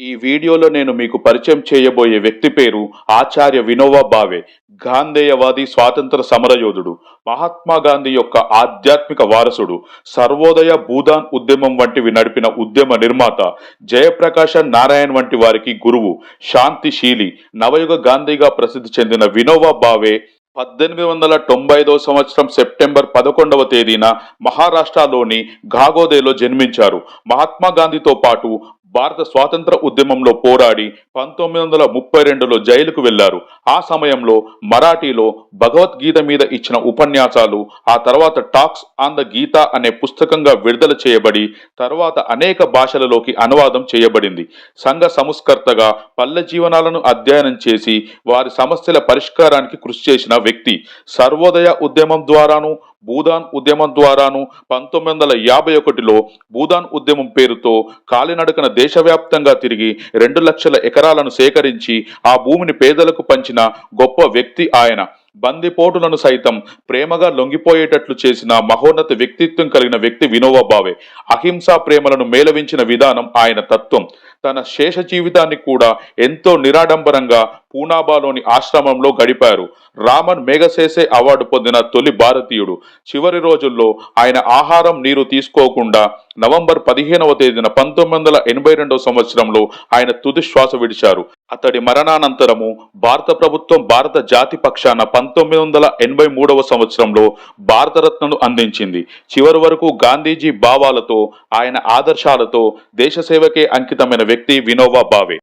ఈ వీడియోలో నేను మీకు పరిచయం చేయబోయే వ్యక్తి పేరు ఆచార్య వినోబా భావే గాంధేయవాది స్వాతంత్ర సమరయోధుడు మహాత్మా గాంధీ యొక్క ఆధ్యాత్మిక వారసుడు సర్వోదయ భూదాన్ ఉద్యమం వంటివి నడిపిన ఉద్యమ నిర్మాత జయప్రకాశ నారాయణ్ వంటి వారికి గురువు శాంతిశీలి నవయుగ గాంధీగా ప్రసిద్ధి చెందిన వినోబా భావే పద్దెనిమిది వందల తొంభై ఐదవ సంవత్సరం సెప్టెంబర్ పదకొండవ తేదీన మహారాష్ట్రలోని ఘాగోదేలో జన్మించారు. మహాత్మా గాంధీతో పాటు భారత స్వాతంత్ర ఉద్యమంలో పోరాడి పంతొమ్మిది వందల ముప్పై రెండులో జైలుకు వెళ్ళారు ఆ సమయంలో మరాఠీలో భగవద్గీత మీద ఇచ్చిన ఉపన్యాసాలు ఆ తర్వాత టాక్స్ ఆన్ ద గీత అనే పుస్తకంగా విడుదల చేయబడి తర్వాత అనేక భాషలలోకి అనువాదం చేయబడింది. సంఘ సంస్కర్తగా పల్లె జీవనాలను అధ్యయనం చేసి వారి సమస్యల పరిష్కారానికి కృషి చేసిన వ్యక్తి సర్వోదయ ఉద్యమం ద్వారాను భూదాన్ ఉద్యమం ద్వారాను పంతొమ్మిది వందల యాభై ఒకటిలో భూదాన్ ఉద్యమం పేరుతో కాలినడకన దేశవ్యాప్తంగా తిరిగి రెండు లక్షల ఎకరాలను సేకరించి ఆ భూమిని పేదలకు పంచిన గొప్ప వ్యక్తి ఆయన. బందిపోటులను సైతం ప్రేమగా లొంగిపోయేటట్లు చేసిన మహోన్నత వ్యక్తిత్వం కలిగిన వ్యక్తి వినోబా భావే అహింసా ప్రేమలను మేలవించిన విధానం ఆయన తత్వం. తన శేష జీవితాన్ని కూడా ఎంతో నిరాడంబరంగా పూనాబాలోని ఆశ్రమంలో గడిపారు. రామన్ మేఘసేసే అవార్డు పొందిన తొలి భారతీయుడు. చివరి రోజుల్లో ఆయన ఆహారం నీరు తీసుకోకుండా నవంబర్ పదిహేనవ తేదీన పంతొమ్మిది వందల ఎనభై రెండవ సంవత్సరంలో ఆయన తుది శ్వాస విడిచారు. అతడి మరణానంతరము భారత ప్రభుత్వం భారత జాతి పక్షాన పంతొమ్మిది వందల ఎనభై మూడవ సంవత్సరంలో భారతరత్నను అందించింది. చివరి వరకు గాంధీజీ భావాలతో ఆయన ఆదర్శాలతో దేశ సేవకే అంకితమైన వ్యక్తి వినోబా భావే.